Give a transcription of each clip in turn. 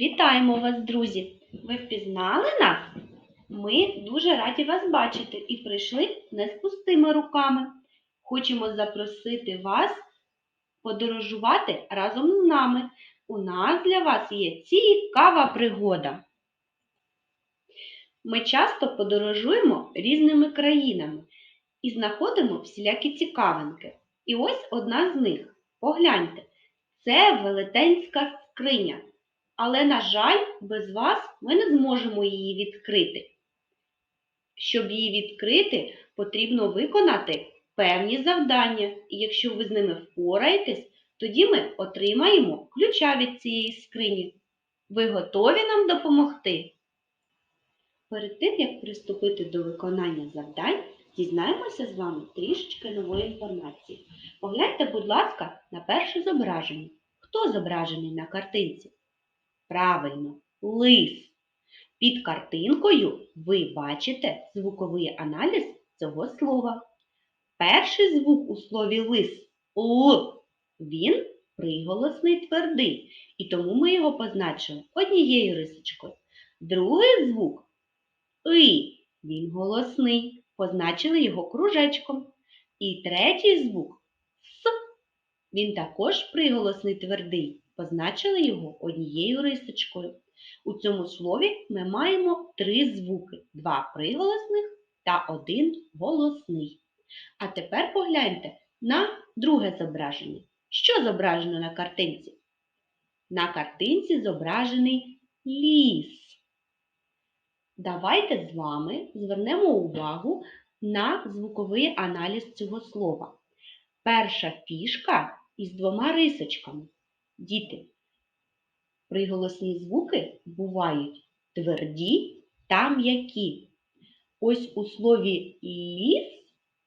Вітаємо вас, друзі! Ви впізнали нас? Ми дуже раді вас бачити і прийшли не з пустими руками. Хочемо запросити вас подорожувати разом з нами. У нас для вас є цікава пригода. Ми часто подорожуємо різними країнами і знаходимо всілякі цікавинки. І ось одна з них. Погляньте, це велетенська скриня. Але, на жаль, без вас ми не зможемо її відкрити. Щоб її відкрити, потрібно виконати певні завдання, і якщо ви з ними впораєтесь, тоді ми отримаємо ключа від цієї скрині. Ви готові нам допомогти? Перед тим, як приступити до виконання завдань, дізнаємося з вами трішечки нової інформації. Погляньте, будь ласка, на перше зображення. Хто зображений на картинці? Правильно, лис. Під картинкою ви бачите звуковий аналіз цього слова. Перший звук у слові лис Л. Він приголосний твердий, і тому ми його позначимо однією рисочкою. Другий звук И. Він голосний, позначили його кружечком. І третій звук С. Він також приголосний твердий, позначили його однією рисочкою. У цьому слові ми маємо три звуки: два приголосних та один голосний. А тепер погляньте на друге зображення. Що зображено на картинці? На картинці зображений ліс. Давайте з вами звернемо увагу на звуковий аналіз цього слова. Перша фішка із двома рисочками. Діти, приголосні звуки бувають тверді та м'які. Ось у слові ліс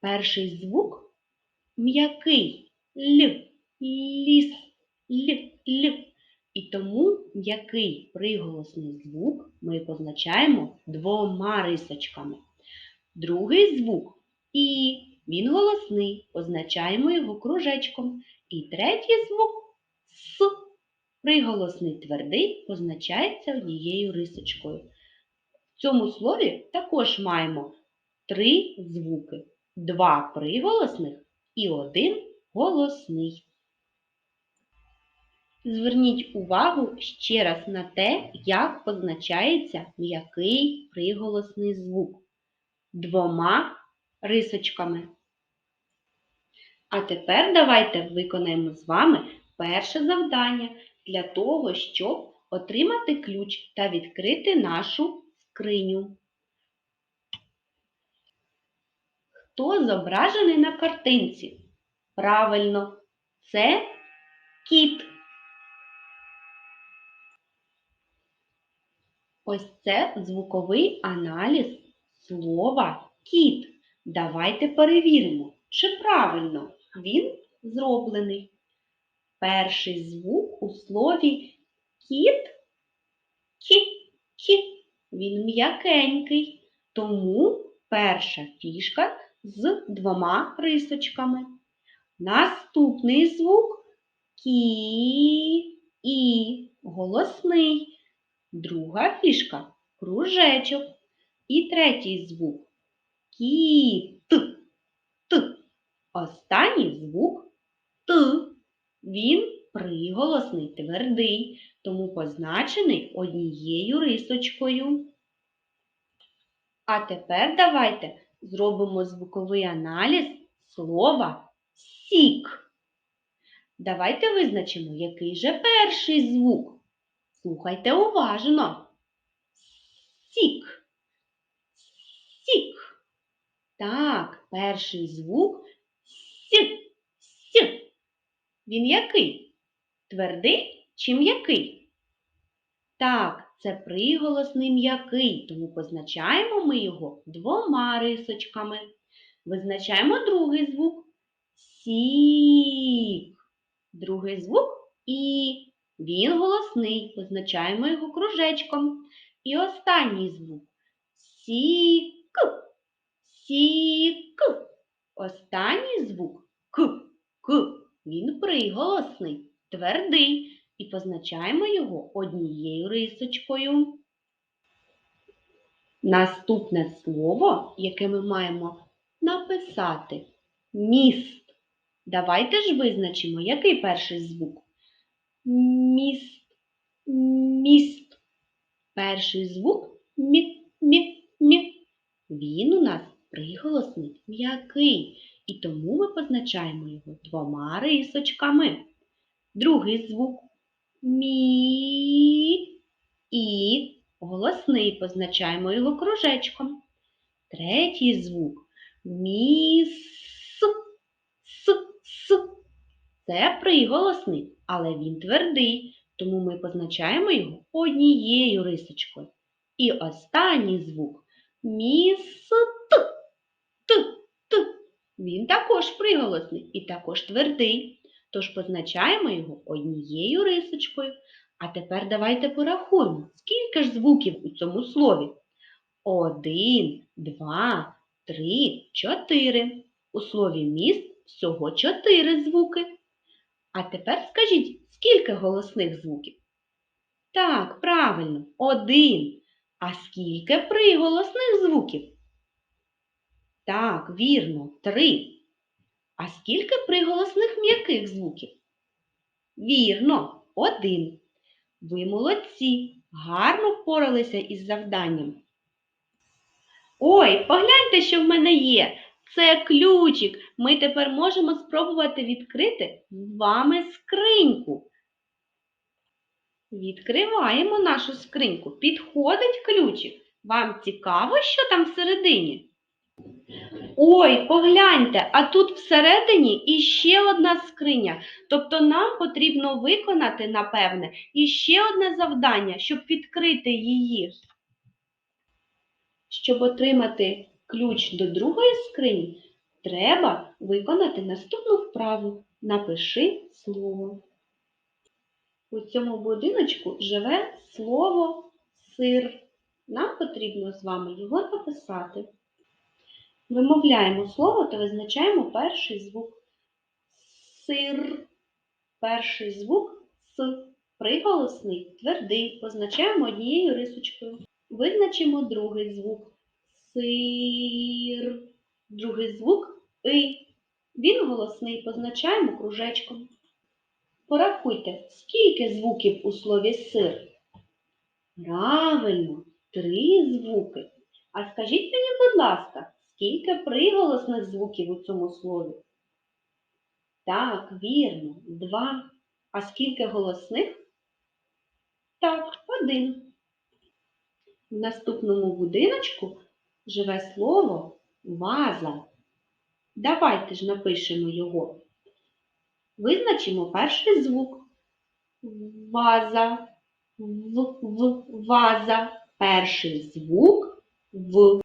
перший звук м'який л, ліс, л, л. І тому м'який приголосний звук ми позначаємо двома рисочками. Другий звук і він голосний, позначаємо його кружечком. І третій звук С. Приголосний твердий позначається однією рисочкою. В цьому слові також маємо три звуки: два приголосних і один голосний. Зверніть увагу ще раз на те, як позначається м'який приголосний звук двома рисочками. А тепер давайте виконаємо з вами перше завдання для того, щоб отримати ключ та відкрити нашу скриню. Хто зображений на картинці? Правильно, це кіт. Ось це звуковий аналіз слова кіт. Давайте перевіримо, чи правильно він зроблений. Перший звук у слові кіт кі, кі. Він м'якенький, тому перша фішка з двома рисочками. Наступний звук кі і голосний. Друга фішка кружечок. І третій звук кіт. Т. Останній звук Т. Він приголосний твердий, тому позначений однією рисочкою. А тепер давайте зробимо звуковий аналіз слова сік. Давайте визначимо, який же перший звук. Слухайте уважно. Сік. Сік. Так, перший звук сік. Він який? Твердий чи м'який? Так, це приголосний м'який, тому позначаємо ми його двома рисочками. Визначаємо другий звук сік. Другий звук і. Він голосний, позначаємо його кружечком. І останній звук сік. Сік. Останній звук к. К. Він приголосний, твердий, і позначаємо його однією рисочкою. Наступне слово, яке ми маємо написати міст. Давайте ж визначимо, який перший звук. Міст. Міст. Перший звук мі, мі, мі. Він у нас приголосний м'який, і тому ми позначаємо його двома рисочками. Другий звук мі і голосний позначаємо його кружечком. Третій звук міс, с, с. Це приголосний, але він твердий, тому ми позначаємо його однією рисочкою. І останній звук міс, т, т. Він також приголосний і також твердий, тож позначаємо його однією рисочкою. А тепер давайте порахуємо, скільки ж звуків у цьому слові. Один, два, три, чотири. У слові міст всього чотири звуки. А тепер скажіть, скільки голосних звуків? Так, правильно, один. А скільки приголосних звуків? Так, вірно, три. А скільки приголосних м'яких звуків? Вірно, один. Ви молодці, гарно впоралися із завданням. Ой, погляньте, що в мене є. Це ключик. Ми тепер можемо спробувати відкрити з вами скриньку. Відкриваємо нашу скриньку. Підходить ключик. Вам цікаво, що там всередині? Ой, погляньте, а тут всередині іще одна скриня. Тобто нам потрібно виконати, напевне, іще одне завдання, щоб відкрити її. Щоб отримати ключ до другої скрині, треба виконати наступну вправу. Напиши слово. У цьому будиночку живе слово сир. Нам потрібно з вами його написати. Вимовляємо слово та визначаємо перший звук. Сир. Перший звук С. Приголосний, твердий. Позначаємо однією рисочкою. Визначимо другий звук. Сир. Другий звук И. Він голосний. Позначаємо кружечком. Порахуйте, скільки звуків у слові сир? Правильно, три звуки. А скажіть мені, будь ласка, скільки приголосних звуків у цьому слові? Так, вірно, два. А скільки голосних? Так, один. В наступному будиночку живе слово ваза. Давайте ж напишемо його. Визначимо перший звук. Ваза. В, в, ваза. Перший звук в.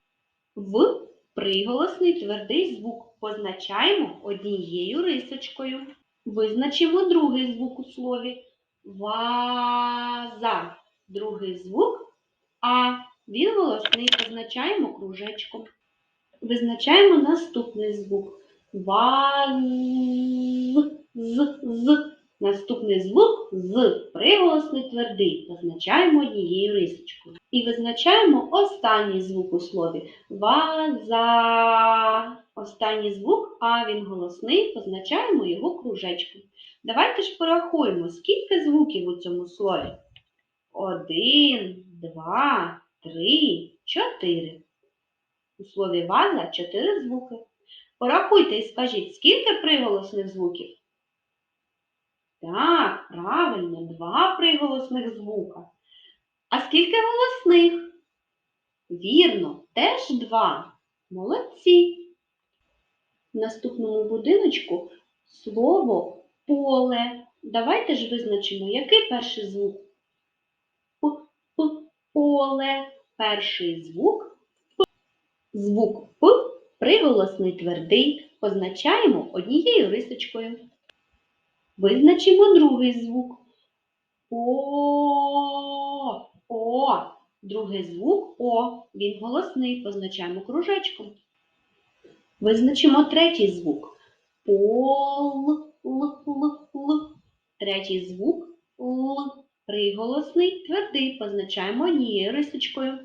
В приголосний твердий звук. Позначаємо однією рисочкою. Визначимо другий звук у слові. Ваза. Другий звук А. Він голосний. Позначаємо кружечком. Визначаємо наступний звук. Ваз. З. З. Наступний звук з приголосний твердий. Позначаємо однією рисочкою. І визначаємо останній звук у слові. Ваза. Останній звук, а він голосний, позначаємо його кружечком. Давайте ж порахуємо, скільки звуків у цьому слові. Один, два, три, чотири. У слові ваза чотири звуки. Порахуйте і скажіть, скільки приголосних звуків? Так, правильно, два приголосних звука. А скільки голосних? Вірно, теж два. Молодці. В наступному будиночку слово поле. Давайте ж визначимо, який перший звук? П, п, поле. Перший звук П. Звук П приголосний твердий. Позначаємо однією рисочкою. Визначимо другий звук. О. О. Другий звук О. Він голосний. Позначаємо кружечком. Визначимо третій звук. Пол. Л. Л. Л. Третій звук Л. Приголосний твердий позначаємо однією рисочкою.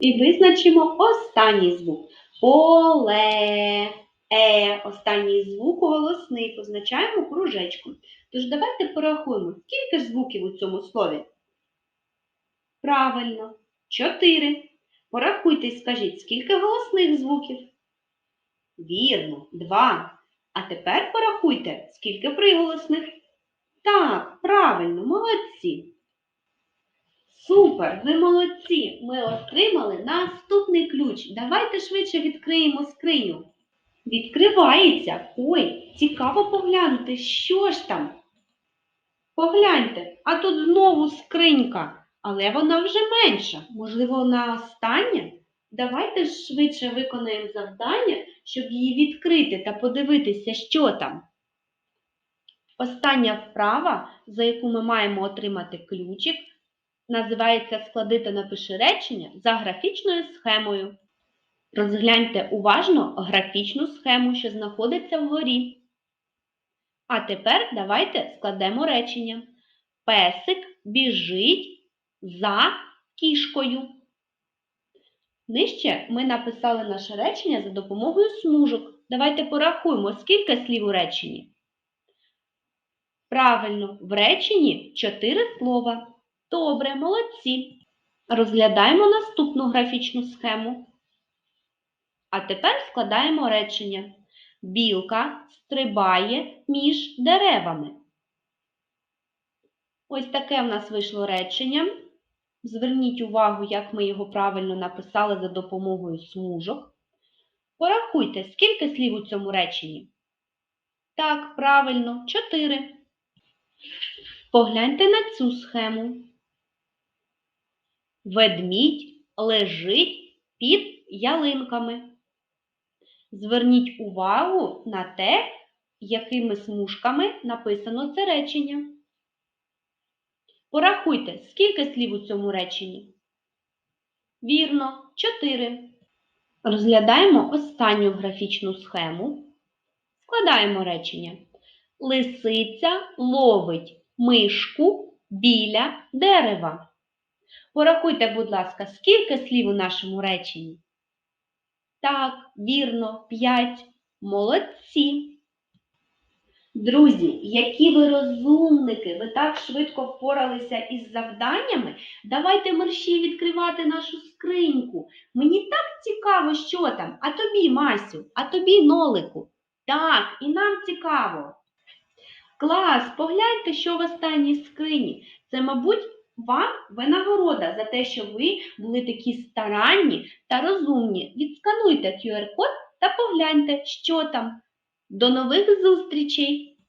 І визначимо останній звук. Поле. Е. Останній звук голосний позначаємо кружечком. Тож давайте порахуємо, скільки ж звуків у цьому слові? Правильно, чотири. Порахуйте і скажіть, скільки голосних звуків? Вірно, два. А тепер порахуйте, скільки приголосних. Так, правильно, молодці. Супер, ви молодці. Ми отримали наступний ключ. Давайте швидше відкриємо скриню. Відкривається. Ой, цікаво поглянути, що ж там. Погляньте, а тут знову скринька, але вона вже менша. Можливо, вона остання? Давайте швидше виконаємо завдання, щоб її відкрити та подивитися, що там. Остання вправа, за яку ми маємо отримати ключик, називається Склади та напиши речення за графічною схемою. Розгляньте уважно графічну схему, що знаходиться вгорі. А тепер давайте складемо речення. Песик біжить за кішкою. Нижче ми написали наше речення за допомогою смужок. Давайте порахуємо, скільки слів у реченні. Правильно, в реченні чотири слова. Добре, молодці. Розглядаємо наступну графічну схему. А тепер складаємо речення. Білка стрибає між деревами. Ось таке в нас вийшло речення. Зверніть увагу, як ми його правильно написали за допомогою смужок. Порахуйте, скільки слів у цьому реченні. Так, правильно, 4. Погляньте на цю схему. Ведмідь лежить під ялинками. Зверніть увагу на те, якими смужками написано це речення. Порахуйте, скільки слів у цьому реченні. Вірно, 4. Розглядаємо останню графічну схему. Складаємо речення. Лисиця ловить мишку біля дерева. Порахуйте, будь ласка, скільки слів у нашому реченні? Так, вірно, 5. Молодці. Друзі, які ви розумники, ви так швидко впоралися із завданнями. Давайте мерщі відкривати нашу скриньку. Мені так цікаво, що там. А тобі, Масю, а тобі, Нолику. Так, і нам цікаво. Клас, погляньте, що в останній скрині. Це, мабуть, вам винагорода за те, що ви були такі старанні та розумні. Відскануйте QR-код та погляньте, що там. До нових зустрічей!